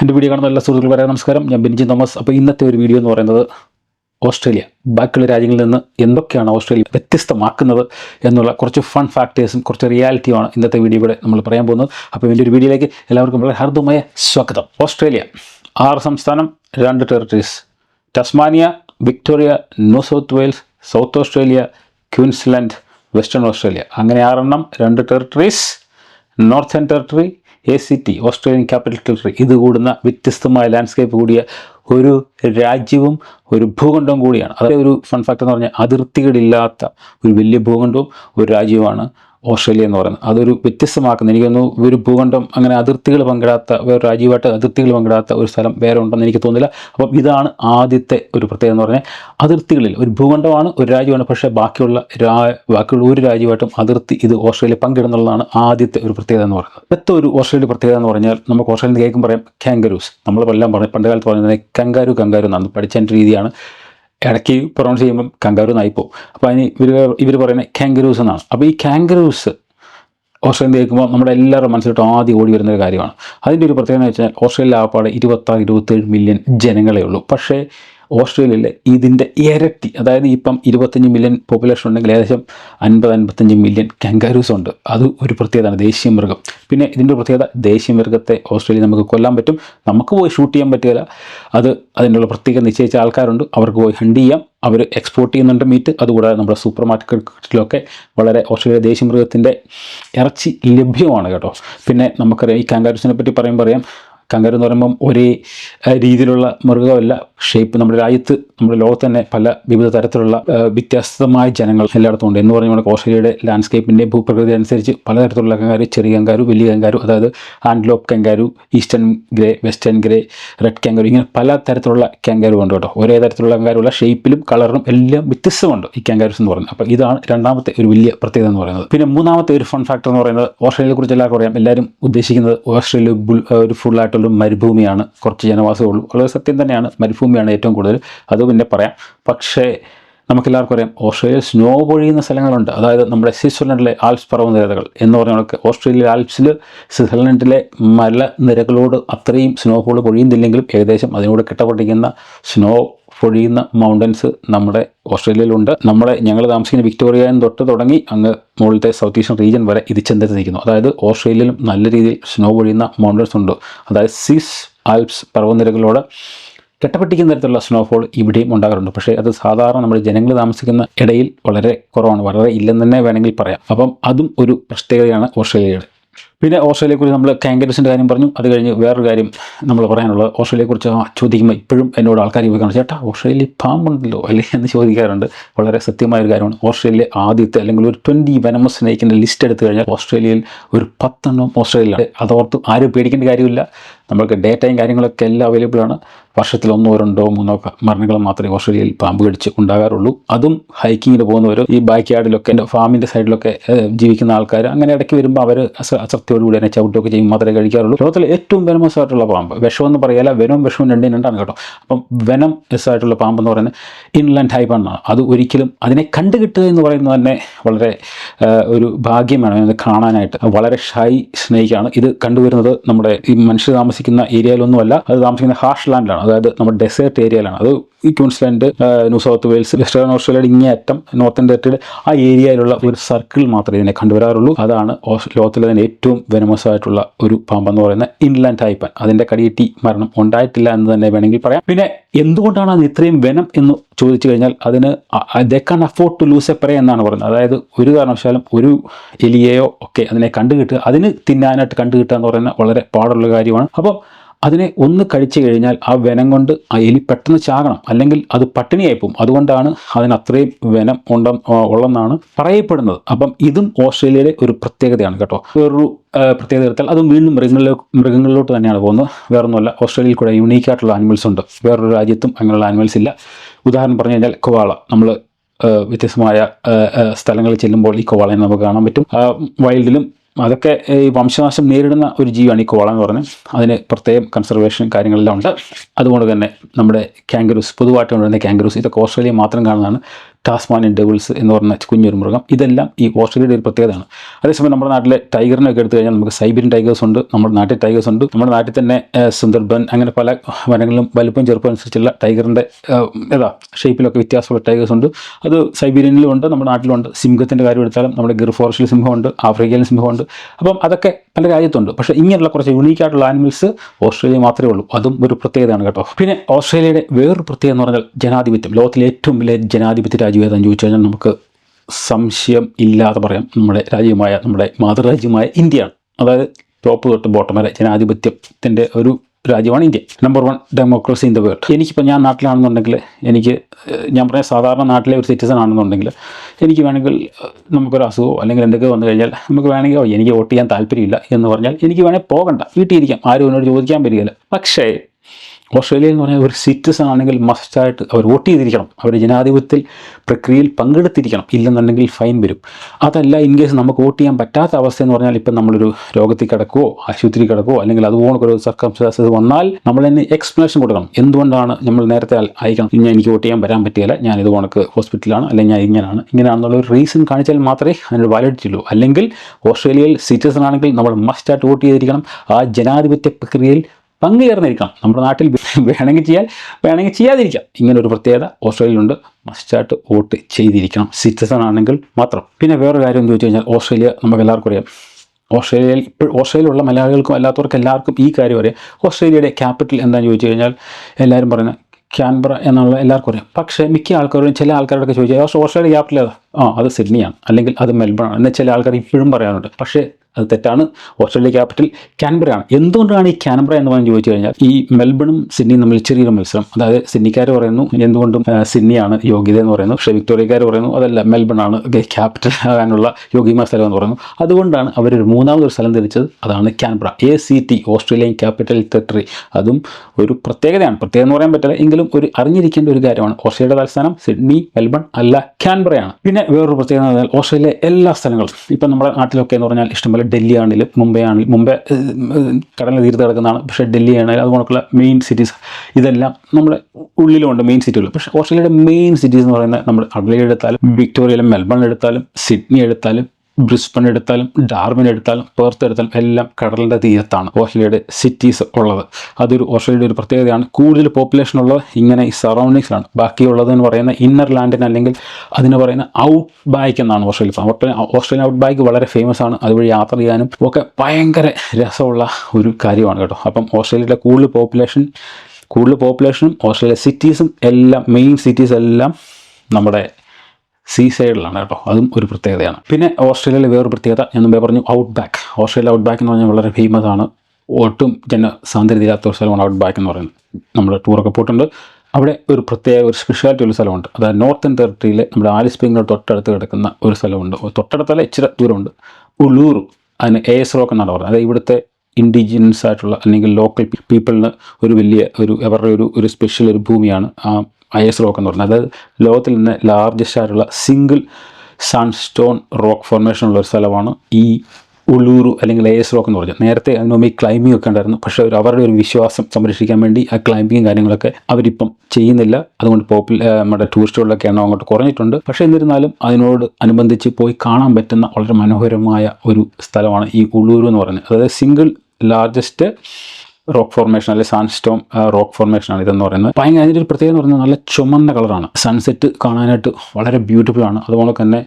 എന്റെ വീഡിയോ കാണുന്ന എല്ലാ സുഹൃത്തുക്കൾ വരെ നമസ്കാരം. ഞാൻ ബെഞ്ചിൻ തോമസ്. അപ്പോൾ ഇന്നത്തെ ഒരു വീഡിയോ എന്ന് പറയുന്നത് ഓസ്ട്രേലിയ. ബാക്കിയുള്ള രാജ്യങ്ങളിൽ നിന്ന് എന്തൊക്കെയാണ് ഓസ്ട്രേലിയ വ്യത്യസ്തമാക്കുന്നത് എന്നുള്ള കുറച്ച് ഫൺ ഫാക്ടേഴ്സും കുറച്ച് റിയാലിറ്റിയുമാണ് ഇന്നത്തെ വീഡിയോ ഇവിടെ നമ്മൾ പറയാൻ പോകുന്നത്. അപ്പോൾ എന്റെ ഒരു വീഡിയോയിലേക്ക് എല്ലാവർക്കും വളരെ ഹർദ്ദമായ സ്വാഗതം. ഓസ്ട്രേലിയ ആറ് സംസ്ഥാനം രണ്ട് territories Tasmania Victoria New South Wales South Australia Queensland Western Australia അങ്ങനെ ആറെണ്ണം രണ്ട് territories Northern Territory A C T Australian Capital Territory ഇത് കൂടുന്ന വ്യത്യസ്തമായ ലാൻഡ്സ്കേപ്പ് കൂടിയ ഒരു രാജ്യവും ഒരു ഭൂഖണ്ഡവും കൂടിയാണ്. അതേ ഒരു ഫൺ ഫാക്ട് എന്ന് പറഞ്ഞാൽ അതിർത്തികളില്ലാത്ത ഒരു വലിയ ഭൂഖണ്ഡവും ഒരു രാജ്യവുമാണ് ഓസ്ട്രേലിയ എന്ന് പറയുന്നത്. അതൊരു വ്യത്യസ്തമാക്കുന്ന. തോന്നുന്നു ഒരു ഭൂഖണ്ഡം അങ്ങനെ അതിർത്തികൾ പങ്കിടാത്ത വേറെ രാജ്യമായിട്ട് അതിർത്തികൾ പങ്കിടാത്ത ഒരു സ്ഥലം വേറെ ഉണ്ടെന്ന് എനിക്ക് തോന്നുന്നില്ല. അപ്പം ഇതാണ് ആദ്യത്തെ ഒരു പ്രത്യേകത എന്ന് പറഞ്ഞാൽ അതിർത്തികളിൽ ഒരു ഭൂഖണ്ഡമാണ് ഒരു രാജ്യമാണ്. പക്ഷേ ബാക്കിയുള്ള രാ ബാക്കിയുള്ള ഒരു രാജ്യമായിട്ടും അതിർത്തി ഇത് ഓസ്ട്രേലിയ പങ്കിടുന്നുള്ളതാണ് ആദ്യത്തെ ഒരു പ്രത്യേകത എന്ന് പറയുന്നത്. അടുത്ത ഒരു ഓസ്ട്രേലിയ പ്രത്യേകത എന്ന് പറഞ്ഞാൽ നമുക്ക് ഓസ്ട്രേലിയ കേൾക്കും പറയാം കാങ്കരൂസ് നമ്മൾ എല്ലാം പണ്ട് കാലത്ത് പറയുന്നത് കങ്കാരു കങ്കാരു എന്നാണ്. പഠിച്ചതിന്റെ രീതിയാണ്. ഇടയ്ക്ക് പ്രൊണൗൺസ് ചെയ്യുമ്പം കങ്കാരു പോകും അപ്പോൾ അതിന് ഇവർ ഇവർ പറയുന്നത് കാങ്കരൂസ് എന്നാണ്. അപ്പോൾ ഈ കാങ്കരൂസ് ഓസ്ട്രേലിയ കേൾക്കുമ്പോൾ നമ്മുടെ എല്ലാവരും മനസ്സിലോട്ട് ആദ്യം ഓടി വരുന്ന ഒരു കാര്യമാണ്. അതിന്റെ ഒരു പ്രത്യേകത എന്ന് വെച്ചാൽ ഓസ്ട്രേലിയ ആപ്പാടെ ഇരുപത്താറ് ഇരുപത്തേഴ് മില്യൺ ജനങ്ങളേ ഉള്ളൂ. പക്ഷേ ഓസ്ട്രേലിയയിലെ ഇതിന്റെ ഇരട്ടി അതായത് ഇപ്പം ഇരുപത്തഞ്ച് മില്യൺ പോപ്പുലേഷൻ ഉണ്ടെങ്കിൽ ഏകദേശം അൻപത് അൻപത്തഞ്ച് മില്യൺ കാങ്കാരൂസ് ഉണ്ട്. അത് ഒരു പ്രത്യേകതയാണ് ദേശീയ മൃഗം. പിന്നെ ഇതിന്റെ പ്രത്യേകത ദേശീയ മൃഗത്തെ ഓസ്ട്രേലിയ നമുക്ക് കൊല്ലാൻ പറ്റും. നമുക്ക് പോയി ഷൂട്ട് ചെയ്യാൻ പറ്റില്ല അത് അതിനുള്ള പ്രത്യേക നിശ്ചയിച്ച ആൾക്കാരുണ്ട്. അവർക്ക് പോയി ഹണ്ട് ചെയ്യാം. അവർ എക്സ്പോർട്ട് ചെയ്യുന്നുണ്ട് മീറ്റ് അതുകൂടാതെ നമ്മുടെ സൂപ്പർ മാർക്കറ്റിലൊക്കെ വളരെ ഓസ്ട്രേലിയ ദേശീയ മൃഗത്തിന്റെ ഇറച്ചി ലഭ്യമാണ് കേട്ടോ. പിന്നെ നമുക്കറിയാം ഈ കാങ്കാരൂസിനെ പറ്റി പറയുമ്പോൾ അറിയാം കങ്കരു എന്ന് പറയുമ്പം ഒരേ രീതിയിലുള്ള മൃഗമല്ല. ഷേപ്പ് നമ്മുടെ രാജ്യത്ത് നമ്മുടെ ലോകത്ത് തന്നെ പല വിവിധ തരത്തിലുള്ള വ്യത്യസ്തമായ ജനങ്ങൾ എല്ലായിടത്തും ഉണ്ട്. എന്ന് പറയുമ്പോൾ ഓസ്ട്രേലിയയുടെ ലാൻഡ്സ്കേപ്പിന്റെ ഭൂപ്രകൃതി അനുസരിച്ച് പലതരത്തിലുള്ള കങ്കാരു ചെറിയ കങ്കാരു വലിയ കങ്കാരു അതായത് antelope kangaroo eastern grey western grey red kangaroo ഇങ്ങനെ പല തരത്തിലുള്ള കങ്കാരു ഉണ്ട് കേട്ടോ. ഒരേ തരത്തിലുള്ള കങ്കാരുള്ള ഷേപ്പിലും കളറിലും എല്ലാം വ്യത്യസ്തമുണ്ട് ഈ കങ്കാരൂസ് എന്ന് പറയുന്നത്. അപ്പോൾ ഇതാണ് രണ്ടാമത്തെ ഒരു വലിയ പ്രത്യേകത എന്ന് പറയുന്നത്. പിന്നെ മൂന്നാമത്തെ ഒരു ഫൺ ഫാക്ടർ എന്ന് പറയുന്നത് ഓസ്ട്രേലിയയെ കുറിച്ച് എല്ലാവർക്കും അറിയാം. എല്ലാവരും ഉദ്ദേശിക്കുന്നത് ഓസ്ട്രേലിയ ഒരു ഫുള്ളായിട്ടുള്ള മരുഭൂമിയാണ് കുറച്ച് ജനവാസമുള്ളൂ വളരെ സത്യം തന്നെയാണ് മരുഭൂമിയാണ് ഏറ്റവും കൂടുതൽ. അത് പിന്നെ പറയാം. പക്ഷേ നമുക്കെല്ലാവർക്കും അറിയാം ഓസ്ട്രേലിയയിൽ സ്നോ പൊഴിയുന്ന സ്ഥലങ്ങളുണ്ട്. അതായത് നമ്മുടെ സ്വിറ്റ്സർലൻഡിലെ ആൽപ്സ് പർവതനിരകൾ എന്ന് പറഞ്ഞാൽ ഓസ്ട്രേലിയ ആൽപ്സിൽ സ്വിറ്റ്സർലൻഡിലെ മലനിരകളോട് അത്രയും സ്നോഫോൾ പൊഴിയുന്നില്ലെങ്കിലും ഏകദേശം അതിനോട് കിട്ടപ്പെട്ടിരിക്കുന്ന സ്നോ പൊഴിയുന്ന മൗണ്ടൻസ് നമ്മുടെ ഓസ്ട്രേലിയയിലുണ്ട്. നമ്മുടെ ഞങ്ങൾ താമസിക്കുന്ന വിക്ടോറിയ എന്ന് തൊട്ട് തുടങ്ങി അങ്ങ് മുകളിലത്തെ സൗത്ത് ഈസ്റ്റേൺ റീജിയൻ വരെ ഇത് ചെന്നെത്തിയിരിക്കുന്നു. അതായത് ഓസ്ട്രേലിയയിലും നല്ല രീതിയിൽ സ്നോ പൊഴിയുന്ന മൗണ്ടൻസ് ഉണ്ട്. അതായത് സിസ് ആൽപ്സ് പർവനിരകളോട് കെട്ടപ്പെട്ടിക്കുന്ന തരത്തിലുള്ള സ്നോഫോൾ ഇവിടെയും ഉണ്ടാകാറുണ്ട്. പക്ഷേ അത് സാധാരണ നമ്മുടെ ജനങ്ങൾ താമസിക്കുന്ന ഇടയിൽ വളരെ കുറവാണ്. വളരെ ഇല്ലെന്ന് തന്നെ വേണമെങ്കിൽ പറയാം. അപ്പം അതും ഒരു പ്രത്യേകതയാണ് ഓസ്ട്രേലിയയുടെ. പിന്നെ ഓസ്ട്രേലിയയെക്കുറിച്ച് നമ്മൾ കാങ്കരസിന്റെ കാര്യം പറഞ്ഞു. അത് കഴിഞ്ഞ് വേറൊരു കാര്യം നമ്മൾ പറയാനുള്ളത്. ഓസ്ട്രേലിയയെക്കുറിച്ച് ചോദിക്കുമ്പോൾ ഇപ്പോഴും എന്നോട് ആൾക്കാർ ചോദിക്കണം ചേട്ടാ ഓസ്ട്രേലിയ പാമ്പുണ്ടല്ലോ? അല്ലേ എന്ന് ചോദിക്കാറുണ്ട്. വളരെ സത്യമായ ഒരു കാര്യമാണ്. ഓസ്ട്രേലിയ ആദ്യത്തെ അല്ലെങ്കിൽ ഒരു ട്വന്റി വെനമസ് സ്നേക്കിന്റെ ലിസ്റ്റ് എടുത്തു കഴിഞ്ഞാൽ ഓസ്ട്രേലിയയിൽ ഒരു പത്തെണ്ണം ഓസ്ട്രേലിയ അതോർത്ത് ആരും പേടിക്കേണ്ട കാര്യമില്ല. നമ്മൾക്ക് ഡേറ്റയും കാര്യങ്ങളൊക്കെ എല്ലാം അവൈലബിൾ ആണ്. വർഷത്തിൽ ഒന്നോ രണ്ടോ മൂന്നോ മരണങ്ങൾ മാത്രമേ ഓസ്ട്രേലിയയിൽ പാമ്പ് കടിച്ച് ഉണ്ടാകാറുള്ളൂ. അതും ഹൈക്കിങ്ങിന് പോകുന്നവർ ഈ ബാക്ക് യാർഡിലൊക്കെ എന്റെ ഫാമിന്റെ സൈഡിലൊക്കെ ജീവിക്കുന്ന ആൾക്കാർ അങ്ങനെ ഇടയ്ക്ക് വരുമ്പോൾ അവർ അസക്തിയോടുകൂടി തന്നെ ചവിട്ടുമൊക്കെ ചെയ്യും മാത്രമേ കഴിക്കാറുള്ളൂ. ലോകത്തിലെ ഏറ്റവും വെനമസ് ആയിട്ടുള്ള പാമ്പ് എന്ന് പറയല വെനവും വിഷവും രണ്ടും രണ്ടാണ് കേട്ടോ. അപ്പം വെനം എസ് ആയിട്ടുള്ള പാമ്പ് പറയുന്നത് ഇൻലാൻഡ് ഹൈബൺ അത് ഒരിക്കലും അതിനെ കണ്ടുകിട്ടുക എന്ന് പറയുന്നത് തന്നെ വളരെ ഒരു ഭാഗ്യമാണ്. അത് കാണാനായിട്ട് വളരെ ഷൈ സ്നേഹിക്കാണ് ഇത് കണ്ടുവരുന്നത് നമ്മുടെ ഈ മനുഷ്യർ താമസിക്കുന്ന ഏരിയയിലൊന്നുമല്ല. അത് താമസിക്കുന്ന ഹാഷ് ലാൻഡിലാണ് അതായത് നമ്മുടെ ഡെസേർട്ട് ഏരിയയിലാണ് അത് ഈ Queensland New South Wales Western ഓസ്ട്രേലിയയുടെ ഇങ്ങേ അറ്റം നോർത്തേൺ ടെറിട്ടറി ആ ഏരിയയിലുള്ള ഒരു സർക്കിൾ മാത്രമേ ഇതിനെ കണ്ടുവരാറുള്ളൂ. അതാണ് ലോകത്തിലെ തന്നെ ഏറ്റവും വെനമസ് ആയിട്ടുള്ള ഒരു പാമ്പെന്ന് പറയുന്ന ഇൻലാൻഡ് ടൈപ്പൻ അതിന്റെ കടിയേറ്റി മരണം ഉണ്ടായിട്ടില്ല എന്ന് തന്നെ വേണമെങ്കിൽ പറയാം. പിന്നെ എന്തുകൊണ്ടാണ് അത് ഇത്രയും വെനം എന്ന് ചോദിച്ചു കഴിഞ്ഞാൽ അതിന് they can't afford to lose a prey എന്നാണ് പറയുന്നത്. അതായത് ഒരു കാരണവശാലും ഒരു എലിയയോ ഒക്കെ അതിനെ കണ്ടുകിട്ടുക അതിന് തിന്നാനായിട്ട് കണ്ടുകിട്ടുക എന്ന് പറയുന്ന വളരെ പാടുള്ള കാര്യമാണ്. അപ്പം അതിനെ ഒന്ന് കഴിച്ചു കഴിഞ്ഞാൽ ആ വെനം കൊണ്ട് ആ എലി പെട്ടെന്ന് ചാകണം. അല്ലെങ്കിൽ അത് പട്ടിണിയായി പോകും അതുകൊണ്ടാണ് അതിന് അത്രയും വെനം ഉണ്ട ഉള്ളെന്നാണ് പറയപ്പെടുന്നത്. അപ്പം ഇതും ഓസ്ട്രേലിയയിലെ ഒരു പ്രത്യേകതയാണ് കേട്ടോ. വേറൊരു പ്രത്യേകത എടുത്താൽ അതും വീണ്ടും മൃഗങ്ങളിലേക്ക് മൃഗങ്ങളിലോട്ട് തന്നെയാണ് പോകുന്നത്. വേറൊന്നുമല്ല ഓസ്ട്രേലിയയിൽ കൂടെ യുണീക്ക് ആയിട്ടുള്ള ആനിമൽസ് ഉണ്ട്. വേറൊരു രാജ്യത്തും അങ്ങനെയുള്ള ആനിമൽസ് ഇല്ല. ഉദാഹരണം പറഞ്ഞു കഴിഞ്ഞാൽ കൊവാള. നമ്മൾ വ്യത്യസ്തമായ സ്ഥലങ്ങളിൽ ചെല്ലുമ്പോൾ ഈ കോവാളയെ നമുക്ക് കാണാൻ പറ്റും. വൈൽഡിലും അതൊക്കെ ഈ വംശനാശം നേരിടുന്ന ഒരു ജീവിയാണ് ഈ കോള എന്ന് പറഞ്ഞ് അതിന് പ്രത്യേകം കൺസർവേഷൻ കാര്യങ്ങളെല്ലാം ഉണ്ട്. അതുകൊണ്ട് തന്നെ നമ്മുടെ കാങ്കറൂസ് പൊതുവായിട്ട് കൊണ്ടുവരുന്ന കാങ്കറൂസ് ഇതൊക്കെ ഓസ്ട്രേലിയ മാത്രം കാണുന്നതാണ്. ടാസ്മാനിയൻ ഡെവിൾസ് എന്ന് പറയുന്ന കുഞ്ഞൊരു മൃഗം. ഇതെല്ലാം ഈ ഓസ്ട്രേലിയയുടെ ഒരു പ്രത്യേകതയാണ്. അതേസമയം നമ്മുടെ നാട്ടിലെ ടൈഗറിനൊക്കെ എടുത്തു കഴിഞ്ഞാൽ നമുക്ക് സൈബീരിയൻ ടൈഗേഴ്സ് ഉണ്ട് നമ്മുടെ നാട്ടിൽ ടൈഗേഴ്സ് ഉണ്ട്. നമ്മുടെ നാട്ടിൽ തന്നെ സുന്ദർബൻ അങ്ങനെ പല വനങ്ങളിലും വലുപ്പം ചെറുപ്പം അനുസരിച്ചുള്ള ടൈഗറിന്റെ ഏതാ ഷേപ്പിലൊക്കെ വ്യത്യാസമുള്ള ടൈഗേഴ്സ് ഉണ്ട്. അത് സൈബീരിയനിലും ഉണ്ട് നമ്മുടെ നാട്ടിലുണ്ട്. സിംഹത്തിന്റെ കാര്യം എടുത്താലും നമ്മുടെ ഗിർ ഫോറസ്റ്റിൽ സിംഹമുണ്ട് ആഫ്രിക്കയിലും സിംഹമുണ്ട്. അപ്പം അതൊക്കെ പല രാജ്യത്തുണ്ട് പക്ഷേ ഇങ്ങനെയുള്ള കുറച്ച് യുണീക്കായിട്ടുള്ള ആനിമൽസ് ഓസ്ട്രേലിയ മാത്രമേ ഉള്ളൂ. അതും ഒരു പ്രത്യേകതയാണ് കേട്ടോ. പിന്നെ ഓസ്ട്രേലിയയുടെ വേറൊരു പ്രത്യേകത എന്ന് പറഞ്ഞാൽ ജനാധിപത്യം. ലോകത്തിലെ ഏറ്റവും വലിയ ജനാധിപത്യ രാജ്യം ഏതാണെന്ന് ചോദിച്ചു കഴിഞ്ഞാൽ നമുക്ക് സംശയം ഇല്ലാതെ പറയാം. നമ്മുടെ രാജ്യമായ നമ്മുടെ മാതൃരാജ്യമായ ഇന്ത്യയാണ്. അതായത് ടോപ്പ് തൊട്ട് ബോട്ടം വരെ ജനാധിപത്യത്തിന്റെ ഒരു രാജ്യമാണ് India. Number one democracy in the world എനിക്കിപ്പോൾ ഞാൻ നാട്ടിലാണെന്നുണ്ടെങ്കിൽ എനിക്ക് ഞാൻ പറഞ്ഞ സാധാരണ നാട്ടിലെ ഒരു സിറ്റിസൺ ആണെന്നുണ്ടെങ്കിൽ എനിക്ക് വേണമെങ്കിൽ നമുക്കൊരു അസുഖമോ അല്ലെങ്കിൽ എന്തൊക്കെ വന്നു കഴിഞ്ഞാൽ നമുക്ക് വേണമെങ്കിൽ എനിക്ക് വോട്ട് ചെയ്യാൻ താല്പര്യമില്ല എന്ന് പറഞ്ഞാൽ എനിക്ക് വേണമെങ്കിൽ പോകണ്ട. വീട്ടിൽ ഇരിക്കാം. ആരും എന്നോട് ചോദിക്കാൻ വരികയില്ല. പക്ഷേ ഓസ്ട്രേലിയ എന്ന് പറഞ്ഞാൽ ഒരു സിറ്റിസൺ ആണെങ്കിൽ മസ്റ്റായിട്ട് അവർ വോട്ട് ചെയ്തിരിക്കണം. അവർ ജനാധിപത്യത്തിൽ പ്രക്രിയയിൽ പങ്കെടുത്തിരിക്കണം. ഇല്ലെന്നുണ്ടെങ്കിൽ ഫൈൻ വരും. അതല്ല ഇൻ കേസ് നമുക്ക് വോട്ട് ചെയ്യാൻ പറ്റാത്ത അവസ്ഥ എന്ന് പറഞ്ഞാൽ ഇപ്പം നമ്മളൊരു രോഗത്തിൽ കിടക്കുവോ ആശുപത്രി കിടക്കുവോ അല്ലെങ്കിൽ അതുപോലെ ഒരു സർക്കംസ്റ്റാൻസസ് വന്നാൽ നമ്മൾ തന്നെ എക്സ്പ്ലനേഷൻ കൊടുക്കണം. എന്തുകൊണ്ടാണ് നമ്മൾ നേരത്തെ അയ- അയക്കണം? ഞാൻ എനിക്ക് വോട്ട് ചെയ്യാൻ വരാൻ പറ്റിയില്ല ഞാൻ ഇത് കണക്ക് ഹോസ്പിറ്റലാണ് അല്ലെങ്കിൽ ഞാൻ ഇങ്ങനെയാണ് ഇങ്ങനെയാണെന്നുള്ള ഒരു റീസൺ കാണിച്ചാൽ മാത്രമേ അതിനൊരു വാലിഡിറ്റി ഉള്ളൂ. അല്ലെങ്കിൽ ഓസ്ട്രേലിയയിൽ സിറ്റിസൺ ആണെങ്കിൽ നമ്മൾ മസ്റ്റായിട്ട് വോട്ട് ചെയ്തിരിക്കണം. ആ ജനാധിപത്യ പ്രക്രിയയിൽ പങ്കുചേർന്നിരിക്കണം നമ്മുടെ നാട്ടിൽ വേണമെങ്കിൽ ചെയ്യാൻ വേണമെങ്കിൽ ചെയ്യാതിരിക്കാം. ഇങ്ങനെ ഒരു പ്രത്യേകത ഓസ്ട്രേലിയയിലുണ്ട്. മസ്റ്റായിട്ട് വോട്ട് ചെയ്തിരിക്കണം. സിറ്റിസൺ ആണെങ്കിൽ മാത്രം. പിന്നെ വേറൊരു കാര്യം എന്ന് ചോദിച്ചു കഴിഞ്ഞാൽ ഓസ്ട്രേലിയ നമുക്ക് എല്ലാവർക്കും അറിയാം. ഓസ്ട്രേലിയയിൽ ഇപ്പോൾ ഓസ്ട്രേലിയയിലുള്ള മലയാളികൾക്കും അല്ലാത്തവർക്കും എല്ലാവർക്കും ഈ കാര്യം അറിയാം. ഓസ്ട്രേലിയയുടെ ക്യാപിറ്റൽ എന്താണെന്ന് ചോദിച്ചു കഴിഞ്ഞാൽ എല്ലാവരും പറയുന്നത് ക്യാൻബറ എന്നുള്ള എല്ലാവർക്കും അറിയാം. പക്ഷേ മിക്ക ആൾക്കാരും ചില ആൾക്കാരോടൊക്കെ ചോദിച്ചാൽ "ഓസ്- ഓസ്ട്രേലിയ ക്യാപിറ്റൽ ഏതാ? ആ അത് സിഡ്നിയാണ്. അല്ലെങ്കിൽ അത് മെൽബൺ ആണ്. എന്ന് ചില ആൾക്കാർ ഇപ്പോഴും പറയാനുണ്ട് പക്ഷേ അത് തെറ്റാണ്. ഓസ്ട്രേലിയ ക്യാപിറ്റൽ ആണ് എന്തുകൊണ്ടാണ് ഈ കാൻബറ എന്ന് പറഞ്ഞ് ചോദിച്ചു കഴിഞ്ഞാൽ ഈ മെൽബണും സിഡ്നിയും തമ്മിൽ ചെറിയൊരു മത്സരം. അതായത് സിഡ്നിക്കാർ പറയുന്നു എന്തുകൊണ്ടും സിഡ്നിയാണ് യോഗ്യത എന്ന് പറയുന്നു. പക്ഷേ വിക്ടോറിയക്കാർ പറയുന്നു അതല്ല മെൽബൺ ആണ് ക്യാപിറ്റൽ ആകാനുള്ള യോഗ്യമായ സ്ഥലം എന്ന് പറയുന്നു. അതുകൊണ്ടാണ് അവരൊരു മൂന്നാമതൊരു സ്ഥലം തിരിച്ചത് അതാണ് Canberra. A C T Australian Capital Territory. അതും ഒരു പ്രത്യേകതയാണ്. പ്രത്യേകത എന്ന് പറയാൻ പറ്റില്ല. എങ്കിലും ഒരു അറിഞ്ഞിരിക്കേണ്ട ഒരു കാര്യമാണ്. ഓസ്ട്രേലിയയുടെ തലസ്ഥാനം സിഡ്നി മെൽബൺ അല്ല കാൻബറയാണ്. പിന്നെ വേറൊരു പ്രത്യേകത പറഞ്ഞാൽ ഓസ്ട്രേലിയ എല്ലാ സ്ഥലങ്ങളും ഇപ്പം നമ്മുടെ നാട്ടിലൊക്കെ എന്ന് പറഞ്ഞാൽ ഇഷ്ടംപോലെ ഡൽഹി ആണെങ്കിലും മുംബൈ ആണെങ്കിലും മുംബൈ കടലിൽ തീർത്ത് കിടക്കുന്നതാണ് പക്ഷേ ഡൽഹി ആണെങ്കിലും അതുപോലുള്ള മെയിൻ സിറ്റീസ് ഇതെല്ലാം നമ്മുടെ ഉള്ളിലുണ്ട് മെയിൻ സിറ്റികൾ പക്ഷേ ഓസ്ട്രേലിയയുടെ മെയിൻ സിറ്റീസ് എന്ന് പറയുന്നത് നമ്മുടെ അഡ്ലൈഡ് എടുത്താലും വിക്ടോറിയയിലും മെൽബൺ എടുത്താലും സിഡ്നി എടുത്താലും ബ്രിസ്ബൺ എടുത്താലും ഡാർവിൻ എടുത്താലും പേർത്ത് എടുത്താലും എല്ലാം കടലിന്റെ തീരത്താണ് ഓസ്ട്രേലിയയുടെ സിറ്റീസ് ഉള്ളത്. അതൊരു ഓസ്ട്രേലിയയുടെ ഒരു പ്രത്യേകതയാണ്. കൂടുതൽ പോപ്പുലേഷൻ ഉള്ളത് ഇങ്ങനെ ഈ സറൗണ്ടിങ്സിലാണ് ബാക്കിയുള്ളത് എന്ന് പറയുന്ന ഇന്നർ ലാൻഡിന് അല്ലെങ്കിൽ അതിന് പറയുന്ന ഔട്ട് ബാക്ക് എന്നാണ് Australia Australia Australian outback വളരെ ഫേമസ് ആണ്. അതുവഴി യാത്ര ചെയ്യാനും ഒക്കെ ഭയങ്കര രസമുള്ള ഒരു കാര്യമാണ് കേട്ടോ. അപ്പം ഓസ്ട്രേലിയയുടെ കൂടുതൽ പോപ്പുലേഷൻ കൂടുതൽ പോപ്പുലേഷനും ഓസ്ട്രേലിയ സിറ്റീസും എല്ലാം മെയിൻ സിറ്റീസ് എല്ലാം നമ്മുടെ സീ സൈഡിലാണ് കേട്ടോ. അതും ഒരു പ്രത്യേകതയാണ്. പിന്നെ ഓസ്ട്രേലിയയിലെ വേറൊരു പ്രത്യേകത ഞാൻ മുമ്പേ പറഞ്ഞു outback Australia outback എന്ന് പറഞ്ഞാൽ വളരെ ഫേമസ് ആണ് ഒട്ടും ജനസാന്ദ്രതയില്ലാത്ത ഒരു സ്ഥലമാണ് ഔട്ട് ബാക്ക് എന്ന് പറയുന്നത്. നമ്മൾ ടൂറൊക്കെ പോയിട്ടുണ്ട്. അവിടെ ഒരു പ്രത്യേക ഒരു സ്പെഷ്യാലിറ്റി ഒരു സ്ഥലമുണ്ട്. അതായത് നോർത്തേൺ ടെറിട്ടറിയിലെ നമ്മുടെ ആലിസ് സ്പ്രിങ്ങിനോട് തൊട്ടടുത്ത് കിടക്കുന്ന ഒരു സ്ഥലമുണ്ട്. തൊട്ടടുത്തല്ല ഇച്ചിരി ദൂരമുണ്ട്. ഉള്ളൂർ അതിന് എ എസ് റോക്ക് എന്നാണ് പറയുന്നത് അതായത് ഇവിടുത്തെ ഇൻഡിജിനസ് ആയിട്ടുള്ള അല്ലെങ്കിൽ ലോക്കൽ പീപ്പിളിന് ഒരു വലിയ ഒരു അവരുടെ ഒരു ഒരു സ്പെഷ്യൽ ഒരു ഭൂമിയാണ് ആ ഐ എസ് റോക്ക് എന്ന് പറയുന്നത് അതായത് ലോകത്തിൽ നിന്ന് ലാർജസ്റ്റ് ആയിട്ടുള്ള സിംഗിൾ സൺസ്റ്റോൺ റോക്ക് ഫോർമേഷൻ ഉള്ള ഒരു സ്ഥലമാണ് ഈ ഉള്ളൂരു അല്ലെങ്കിൽ എ എസ് റോക്ക് എന്ന് പറഞ്ഞത്. നേരത്തെ അതിന് ഈ ക്ലൈമ്പിംഗ് ഒക്കെ ഉണ്ടായിരുന്നു. പക്ഷേ അവരുടെ ഒരു വിശ്വാസം സംരക്ഷിക്കാൻ വേണ്ടി ആ ക്ലൈമ്പിങ്ങും കാര്യങ്ങളൊക്കെ അവരിപ്പം ചെയ്യുന്നില്ല. അതുകൊണ്ട് പോപ്പുലർ നമ്മുടെ ടൂറിസ്റ്റുകളിലൊക്കെ എണ്ണം അങ്ങോട്ട് കുറഞ്ഞിട്ടുണ്ട്. പക്ഷേ എന്നിരുന്നാലും അതിനോട് അനുബന്ധിച്ച് പോയി കാണാൻ പറ്റുന്ന വളരെ മനോഹരമായ ഒരു സ്ഥലമാണ് ഈ ഉള്ളൂരു എന്ന് പറയുന്നത്. അതായത് സിംഗിൾ ലാർജസ്റ്റ് റോക്ക് ഫോർമേഷൻ അല്ലെങ്കിൽ സാൻസ്റ്റോം റോക്ക് ഫോർമേഷൻ ആണ് ഇതെന്ന് പറയുന്നത്. ഭയങ്കര അതിന്റെ ഒരു പ്രത്യേകത എന്ന് പറയുന്നത് നല്ല ചുമന്ന കളറാണ് സൺസെറ്റ് കാണാനായിട്ട് വളരെ ബ്യൂട്ടിഫുൾ ആണ്. അതുപോലെ തന്നെ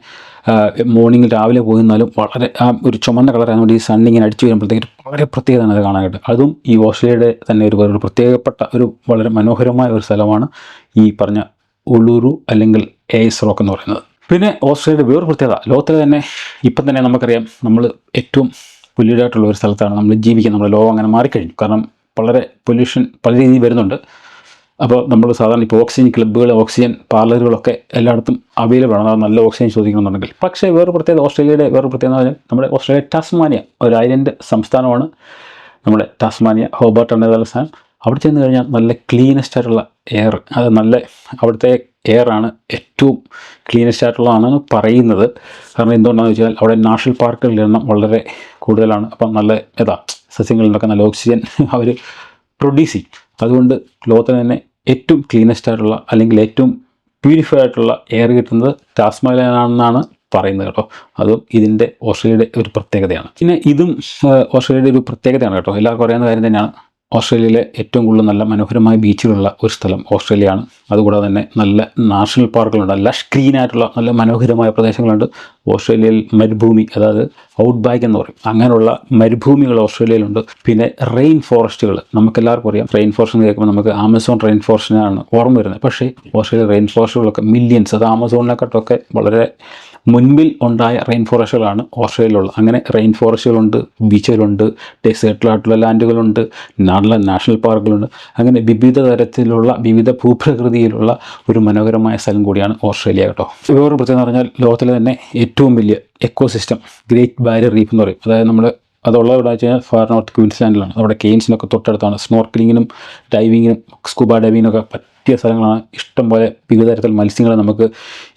മോർണിംഗ് രാവിലെ പോയിരുന്നാലും വളരെ ആ ഒരു ചുമന്ന കളറായതുകൊണ്ട് ഈ സണ്ണിങ്ങനെ അടിച്ചു വരുമ്പോഴത്തേക്ക് വളരെ പ്രത്യേകതയാണ് അത് കാണാനായിട്ട്. അതും ഈ ഓസ്ട്രേലിയയുടെ തന്നെ ഒരു വേറൊരു പ്രത്യേകപ്പെട്ട ഒരു വളരെ മനോഹരമായ ഒരു സ്ഥലമാണ് ഈ പറഞ്ഞ ഉളൂരു അല്ലെങ്കിൽ എയ്സ് റോക്ക് എന്ന് പറയുന്നത്. പിന്നെ ഓസ്ട്രേലിയയുടെ വേറൊരു പ്രത്യേകത. ലോകത്തിൽ തന്നെ ഇപ്പം തന്നെ നമുക്കറിയാം നമ്മൾ ഏറ്റവും പൊല്യൂഡ് ആയിട്ടുള്ള ഒരു സ്ഥലത്താണ് നമ്മൾ ജീവിക്കുന്നത്. നമ്മുടെ ലോകം അങ്ങനെ മാറിക്കഴിഞ്ഞു. കാരണം വളരെ പൊല്യൂഷൻ പല രീതിയിൽ വരുന്നുണ്ട്. അപ്പോൾ നമ്മൾ സാധാരണ ഇപ്പോൾ ഓക്സിജൻ ക്ലബ്ബുകൾ ഓക്സിജൻ പാർലറുകളൊക്കെ എല്ലായിടത്തും അവൈലബിൾ ആണ്. നല്ല ഓക്സിജൻ ചോദിക്കണമെന്നുണ്ടെങ്കിൽ പക്ഷേ വേറെ പ്രത്യേകത ഓസ്ട്രേലിയയുടെ വേറെ പ്രത്യേകത നമ്മുടെ ഓസ്ട്രേലിയ ടാസ്മാനിയ ഒരു ഐലൻഡ് സംസ്ഥാനമാണ്. നമ്മുടെ ടാസ്മാനിയ ഹോബർട്ട് എന്ന തലസ്ഥാനം. അവിടെ ചെന്ന് കഴിഞ്ഞാൽ നല്ല ക്ലീനസ്റ്റ് ആയിട്ടുള്ള എയർ അത് നല്ല അവിടുത്തെ എയർ ആണ് ഏറ്റവും ക്ലീനസ്റ്റ് ആയിട്ടുള്ളതാണെന്ന് പറയുന്നത്. കാരണം എന്തുകൊണ്ടാണെന്ന് വെച്ചാൽ അവിടെ നാഷണൽ പാർക്കുകളുടെ എണ്ണം വളരെ കൂടുതലാണ്. അപ്പം നല്ല ഏതാ സസ്യങ്ങളിൽ നിന്നൊക്കെ നല്ല ഓക്സിജൻ അവർ പ്രൊഡ്യൂസ് ചെയ്യും. അതുകൊണ്ട് ലോകത്തിന് തന്നെ ഏറ്റവും ക്ലീനസ്റ്റ് ആയിട്ടുള്ള അല്ലെങ്കിൽ ഏറ്റവും പ്യൂരിഫൈഡ് ആയിട്ടുള്ള എയർ കിട്ടുന്നത് ടാസ്മാലാണെന്നാണ് പറയുന്നത് കേട്ടോ. അതും ഇതിന്റെ ഓസ്ട്രേലിയയുടെ ഒരു പ്രത്യേകതയാണ്. പിന്നെ ഇതും ഓസ്ട്രേലിയയുടെ ഒരു പ്രത്യേകതയാണ് കേട്ടോ. എല്ലാവർക്കും അറിയാവുന്ന കാര്യം തന്നെയാണ്. ഓസ്ട്രേലിയയിലെ ഏറ്റവും കൂടുതൽ നല്ല മനോഹരമായ ബീച്ചുകളുള്ള ഒരു സ്ഥലം ഓസ്ട്രേലിയയാണ്. അതുകൂടാതെ തന്നെ നല്ല നാഷണൽ പാർക്കുകളുണ്ട്. നല്ല സ്ക്രീൻ ആയിട്ടുള്ള നല്ല മനോഹരമായ പ്രദേശങ്ങളുണ്ട്. ഓസ്ട്രേലിയയിൽ മരുഭൂമി അതായത് ഔട്ട് ബാക്ക് എന്ന് പറയും. അങ്ങനെയുള്ള മരുഭൂമികൾ ഓസ്ട്രേലിയയിലുണ്ട്. പിന്നെ റെയിൻ ഫോറസ്റ്റുകൾ നമുക്ക് എല്ലാവർക്കും അറിയാം. റെയിൻ ഫോറസ്റ്റ് എന്ന് കേൾക്കുമ്പോൾ നമുക്ക് ആമസോൺ റെയിൻ ഫോറസ്റ്റിനാണ് ഓർമ്മ വരുന്നത്. പക്ഷേ ഓസ്ട്രേലിയ റെയിൻ ഫോറസ്റ്റുകളൊക്കെ മില്യൻസ് അത് ആമസോണിനെക്കാട്ടൊക്കെ വളരെ മുൻപിൽ ഉണ്ടായ റെയിൻ ഫോറസ്റ്റുകളാണ് ഓസ്ട്രേലിയയിലുള്ളത് അങ്ങനെ റെയിൻ ഫോറസ്റ്റുകളുണ്ട് ബീച്ചുകളുണ്ട് ഡെസേർട്ടിലായിട്ടുള്ള ലാൻഡുകളുണ്ട് നല്ല നാഷണൽ പാർക്കുകളുണ്ട് അങ്ങനെ വിവിധ തരത്തിലുള്ള വിവിധ ഭൂപ്രകൃതിയിലുള്ള ഒരു മനോഹരമായ സ്ഥലം കൂടിയാണ് ഓസ്ട്രേലിയ കേട്ടോ. വേറൊരു പ്രത്യേകത പറഞ്ഞാൽ ലോകത്തിലെ തന്നെ ഏറ്റവും വലിയ ecosystem great barrier reef എന്ന് പറയും. അതായത് നമ്മൾ അതുള്ളത് ഇവിടെ വെച്ച് കഴിഞ്ഞാൽ ഫാർ നോർത്ത് ക്വീൻസ്ലാൻഡിലാണ് അവിടെ കെയിൻസിനൊക്കെ തൊട്ടടുത്താണ്. സ്നോർക്കലിങ്ങിനും ഡൈവിങ്ങിനും സ്കൂബ ഡൈവിങ്ങിനൊക്കെ പറ്റിയ സ്ഥലങ്ങളാണ്. ഇഷ്ടം പോലെ വിവിധ തരത്തിലുള്ള മത്സ്യങ്ങൾ നമുക്ക്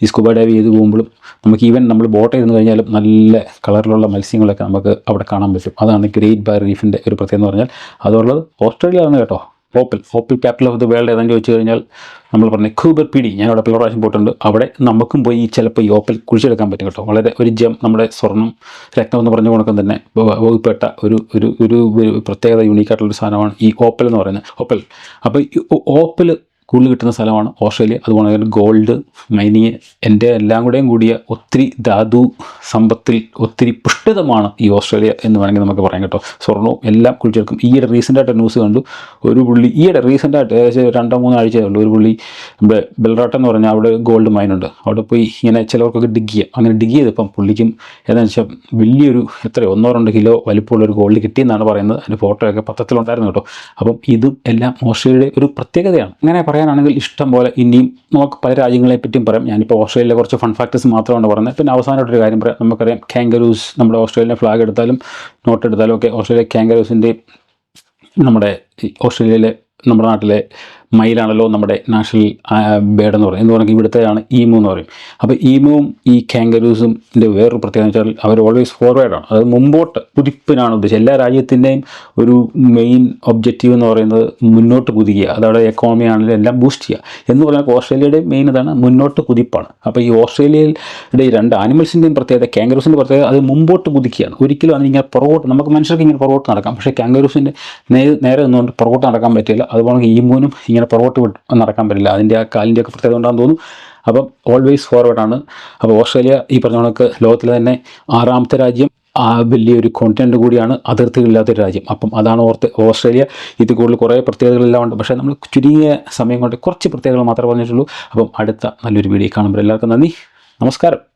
ഈ സ്കൂബ ഡൈവ് ചെയ്ത് പോകുമ്പോഴും നമുക്ക് ഈവൻ നമ്മൾ ബോട്ട് ഇരുന്ന് കഴിഞ്ഞാലും നല്ല കളറിലുള്ള മത്സ്യങ്ങളൊക്കെ നമുക്ക് അവിടെ കാണാൻ പറ്റും. അതാണ് ഗ്രേറ്റ് ബാർ റീഫിന്റെ ഒരു പ്രത്യേകത എന്ന് പറഞ്ഞാൽ അതുള്ളത് ഓസ്ട്രേലിയയാണ് കേട്ടോ. Opal opal capital of the world ഏതെങ്കിലും ചോദിച്ചു കഴിഞ്ഞാൽ നമ്മൾ പറഞ്ഞ ഖൂബർ പിടി ഞാൻ അവിടെ പല പ്രാവശ്യം പോയിട്ടുണ്ട്. അവിടെ നമുക്കും പോയി ചിലപ്പോൾ ഈ ഓപ്പിൽ കുഴിച്ചെടുക്കാൻ പറ്റും കേട്ടോ. വളരെ ഒരു ജം നമ്മുടെ സ്വർണം രക്തം എന്ന് പറഞ്ഞ കണക്കം തന്നെ വകുപ്പെട്ട ഒരു ഒരു ഒരു പ്രത്യേകത യൂണീക്കായിട്ടുള്ളൊരു സാധനമാണ് ഈ ഓപ്പൽ എന്ന് പറയുന്നത്. ഓപ്പൽ അപ്പോൾ ഈ കൂടുതൽ കിട്ടുന്ന സ്ഥലമാണ് ഓസ്ട്രേലിയ. അതുപോലെ തന്നെ ഗോൾഡ് മൈനിങ് എന്റെ എല്ലാം കൂടെയും കൂടിയ ഒത്തിരി ധാതു സമ്പത്തിൽ ഒത്തിരി പുഷ്ടിതമാണ് ഈ ഓസ്ട്രേലിയ എന്ന് വേണമെങ്കിൽ നമുക്ക് പറയാം കേട്ടോ. സ്വർണവും എല്ലാം കുഴിച്ചെടുക്കും. ഈയിടെ റീസെന്റായിട്ട് ന്യൂസ് കണ്ടു. ഒരു പുള്ളി ഈയിടെ റീസെന്റായിട്ട് ഏകദേശം രണ്ടോ മൂന്നോ ആഴ്ചയേ ഉള്ളൂ. ഒരു പുള്ളി ബെൽറാട്ട് എന്ന് പറഞ്ഞാൽ അവിടെ ഗോൾഡ് മൈനുണ്ട് അവിടെ പോയി ഇങ്ങനെ ചിലവർക്കൊക്കെ ഡിഗ് ചെയ്യാം. അങ്ങനെ ഡിഗ് ചെയ്തപ്പം പുള്ളിക്കും ഏതാണെന്ന് വെച്ചാൽ വലിയൊരു എത്ര ഒന്നോ രണ്ടോ കിലോ വലിപ്പമുള്ള ഒരു ഗോൾഡ് കിട്ടിയെന്നാണ് പറയുന്നത്. അതിന്റെ ഫോട്ടോയൊക്കെ പത്രത്തിലുണ്ടായിരുന്നു കേട്ടോ. അപ്പം ഇതും എല്ലാം ഓസ്ട്രേലിയയുടെ ഒരു പ്രത്യേകതയാണ്. അങ്ങനെ പറയാനാണെങ്കിൽ ഇഷ്ടം പോലെ ഇനിയും നമുക്ക് പല രാജ്യങ്ങളെ പറ്റിയും പറയാം. ഞാനിപ്പോൾ ഓസ്ട്രേലിയയിലെ കുറച്ച് ഫൺ ഫാക്ടേഴ്സ് മാത്രമാണ് പറയുന്നത് പിന്നെ അവസാനമായിട്ടൊരു കാര്യം പറയാം. നമുക്കറിയാം കാങ്കരൂസ് നമ്മുടെ ഓസ്ട്രേലിയൻ ഫ്ലാഗ് എടുത്താലും നോട്ട് എടുത്താലും ഒക്കെ ഓസ്ട്രേലിയ കാങ്കരൂസിന്റെ നമ്മുടെ ഓസ്ട്രേലിയയിലെ നമ്മുടെ നാട്ടിലെ മയിലാണല്ലോ നമ്മുടെ നാഷണൽ ബേഡ് എന്ന് പറയും എന്ന് പറഞ്ഞാൽ ഇവിടുത്തെയാണ് ഈമു എന്ന് പറയും. അപ്പോൾ ഈമുവും ഈ കാങ്കറൂസും വേറൊരു പ്രത്യേകത വെച്ചാൽ അവർ ഓൾവേസ് ഫോർവേഡാണ് അതായത് മുമ്പോട്ട് കുതിപ്പിനാണ് ഉദ്ദേശിച്ചത്. എല്ലാ രാജ്യത്തിന്റെയും ഒരു മെയിൻ ഒബ്ജക്റ്റീവ് എന്ന് പറയുന്നത് മുന്നോട്ട് കുതിക്കുക. അതവിടെ എക്കോണമി ആണെങ്കിലും എല്ലാം ബൂസ്റ്റ് ചെയ്യുക. എന്ന് പറഞ്ഞാൽ ഓസ്ട്രേലിയയുടെ മെയിൻ ഇതാണ് മുന്നോട്ട് കുതിപ്പാണ്. അപ്പോൾ ഈ ഓസ്ട്രേലിയയുടെ ഈ രണ്ട് ആനിമൽസിന്റെയും പ്രത്യേകത കാങ്കരൂസിന്റെ പ്രത്യേകത അത് മുമ്പോട്ട് കുതിക്കുകയാണ്. ഒരിക്കലും അതിനിങ്ങനെ പുറകോട്ട് നമുക്ക് മനുഷ്യർക്ക് ഇങ്ങനെ പുറകോട്ട് നടക്കാം. പക്ഷേ കാങ്കരൂസിന്റെ നേരെ നേരെ നിന്നുകൊണ്ട് പുറകോട്ട് നടക്കാൻ പറ്റില്ല. അതുപോലെ ഈമൂനും ഇങ്ങനെ പുറകോട്ട് നടക്കാൻ പറ്റില്ല. അതിന്റെ ആ കാലിന്റെ ഒക്കെ പ്രത്യേകത ഉണ്ടാകുന്നു തോന്നുന്നു. അപ്പം ഓൾവേസ് ഫോർവേഡാണ് അപ്പോൾ ഓസ്ട്രേലിയ ഈ പറഞ്ഞ കണക്ക് ലോകത്തിലെ തന്നെ ആറാമത്തെ രാജ്യം. വലിയൊരു കോണ്ടിനെന്റ് കൂടിയാണ് അതിർത്തികളില്ലാത്തൊരു രാജ്യം. അപ്പം അതാണ് ഓർത്ത് ഓസ്ട്രേലിയ ഇത് കൂടുതൽ കുറേ പ്രത്യേകതകളെല്ലാം ഉണ്ട്. പക്ഷേ നമ്മൾ ചുരുങ്ങിയ സമയം കൊണ്ട് കുറച്ച് പ്രത്യേകതകൾ മാത്രമേ പറഞ്ഞിട്ടുള്ളൂ. അപ്പം അടുത്ത നല്ലൊരു വീഡിയോ കാണുമ്പോൾ എല്ലാവർക്കും നന്ദി. നമസ്കാരം.